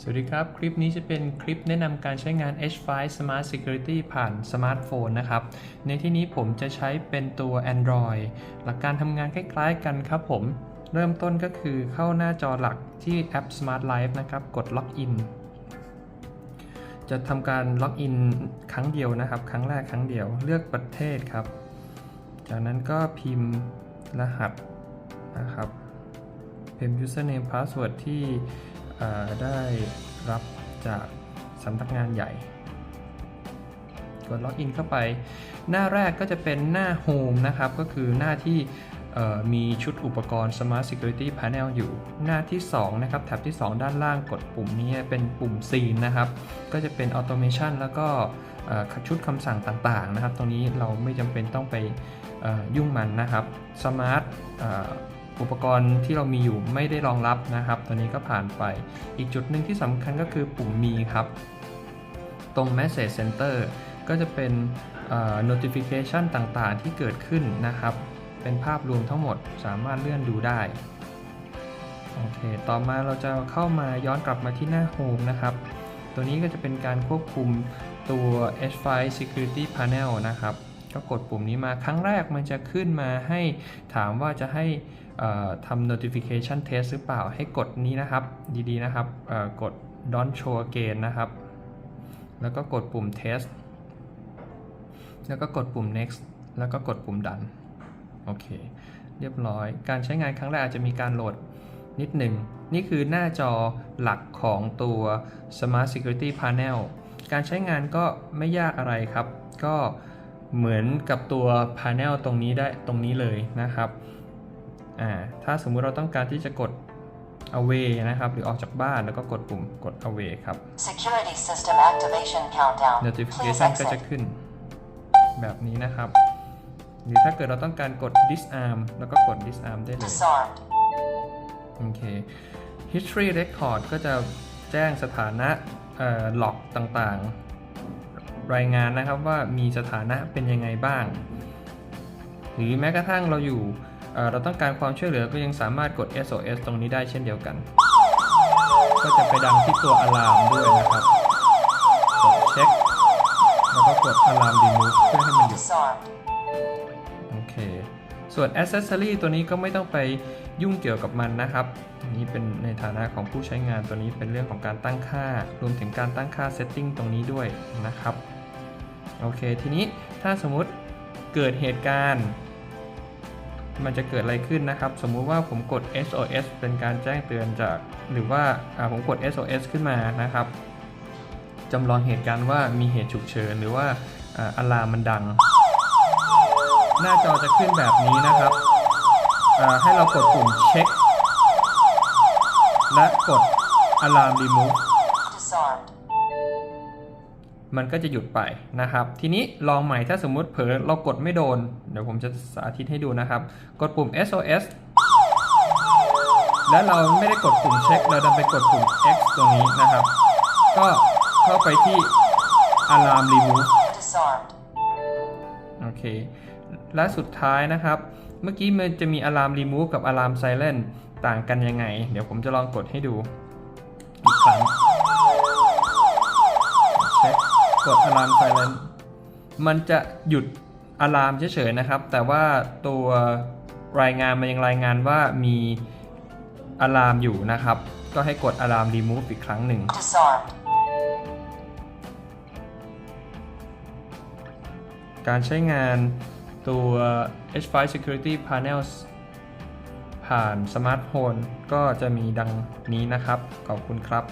สวัสดีครับ คลิปนี้จะเป็นคลิปแนะนำการใช้งาน H5 Smart Security ผ่านสมาร์ทโฟนนะครับ ในที่นี้ผมจะใช้เป็นตัว Android หลักการทำงานคล้ายๆกันครับผม เริ่มต้นก็คือเข้าหน้าจอหลักที่แอป Smart Life นะครับ กด Login จะทำการล็อกอินครั้งเดียวนะครับ ครั้งแรกครั้งเดียว เลือกประเทศครับ จากนั้นก็พิมพ์รหัสนะครับ พิมพ์ username password ที่ ได้รับจากสำนักงานใหญ่ กดล็อกอินเข้าไป หน้าแรกก็จะเป็นหน้า Home นะครับ ก็คือหน้าที่มีชุดอุปกรณ์ Smart Security Panel อยู่หน้าที่ 2 นะครับ แท็บที่ 2 ด้านล่างกดปุ่มนี้เป็นปุ่ม Scene นะครับ ก็จะเป็น Automation แล้วก็ชุดคำสั่งต่างๆนะครับ ตรงนี้เราไม่จำเป็นต้องไปยุ่งมันนะครับ Smart อุปกรณ์ที่เรามีอยู่ไม่ได้รองรับนะครับ ตัวนี้ก็ผ่านไป อีกจุดหนึ่งที่สำคัญก็คือปุ่มมีครับ ตรง Message Center ก็จะเป็น notification ต่างๆ ที่เกิดขึ้นนะครับ เป็นภาพรวมทั้งหมดสามารถเลื่อนดูได้ โอเค ต่อมาเราจะเข้ามาย้อนกลับมาที่หน้า Home นะครับ ตัวนี้ก็จะเป็นการควบคุมตัว H5 Security Panel นะครับ ก็กดปุ่มนี้มาครั้งแรกมันจะขึ้นมาให้ถามว่าจะให้ทำ notification test หรือเปล่าให้กดนี้นะครับ ดีๆนะครับกด don't show again นะครับ แล้วก็กดปุ่ม test แล้วก็กดปุ่ม next แล้วก็กดปุ่ม done โอเค เรียบร้อย การใช้งานครั้งแรกอาจจะมีการโหลดนิดหนึ่ง นี่คือหน้าจอหลักของตัว Smart Security Panel การใช้งานก็ไม่ยากอะไรครับ ก็ เหมือนกับตัว Panel ตรงนี้ได้ตรงนี้เลยนะครับอ่าถ้าสมมุติเราต้องการที่จะกด away นะครับ หรือออกจากบ้านแล้วก็กดปุ่มกด away ครับ Security system activation countdown. Please notification ก็จะ exit. ขึ้น แบบนี้นะครับ หรือถ้าเกิดเราต้องการกด disarm แล้วก็กด disarm ได้เลย Disarmed. โอเค history record ก็จะแจ้งสถานะเอ่อ log ต่างๆ รายงานนะครับว่ามีสถานะเป็นยังไงบ้าง หรือแม้กระทั่งเราอยู่เราต้องการความช่วยเหลือก็ยังสามารถกด SOS ตรงนี้ได้เช่นเดียวกัน ก็จะไปดังที่ตัว alarm ด้วยนะครับกดเช็คแล้วก็กด alarm remove เพื่อให้มันหยุดโอเค ส่วน Accessory ตัวนี้ก็ไม่ต้องไปยุ่งเกี่ยวกับมันนะครับนนี้เป็นในฐานะของผู้ใช้งานตัวนี้เป็นเรื่องของการตั้งค่า รวมถึงการตั้งค่า Setting ตรงนี้ด้วยนะครับ โอเค ทีนี้ถ้าสมมุติเกิดเหตุการณ์ มันจะเกิดอะไรขึ้นนะครับ สมมุติว่าผมกด SOS เป็นการแจ้งเตือนจาก หรือว่าผมกด SOS ขึ้นมานะครับจำลองเหตุการณ์ว่ามีเหตุฉุกเฉินหรือว่าอ่าอะลามมันดัง หน้าจอจะขึ้นแบบนี้นะครับให้เรากดปุ่มเช็ค และกด Alarm Remove Disarmed. มั นก็จะหยุดไปนะครับ ทีนี้ลองใหม่ถ้าสมมุติเผลอเรากดไม่โดน เดี๋ยวผมจะสาธิตให้ดูนะครับ กดปุ่ม SOS และเราไม่ได้กดปุ่มเช็ค เราดันไปกดปุ่ม X ตรงนี้นะครับ ก็เข้าไปที่ Alarm Remove Disarmed. โอเค และสุดท้ายนะครับ เมื่อกี้มันจะมี Alarm Remove กับ Alarm Silent ต่างกันยังไง เดี๋ยวผมจะลองกดให้ดูอีกครั้งเกด Alarm Silent มันจะหยุดอะลามเฉยๆนะครับ แต่ว่าตัวรายงานมันยังรายงานว่ามีอะลามอยู่นะครับ ก็ให้กด Alarm Remove อีกครั้งหนึ่ง การใช้งานตัว H5 Security Panels ผ่านสมาร์ทโฟนก็จะมีดังนี้นะครับ ขอบคุณครับ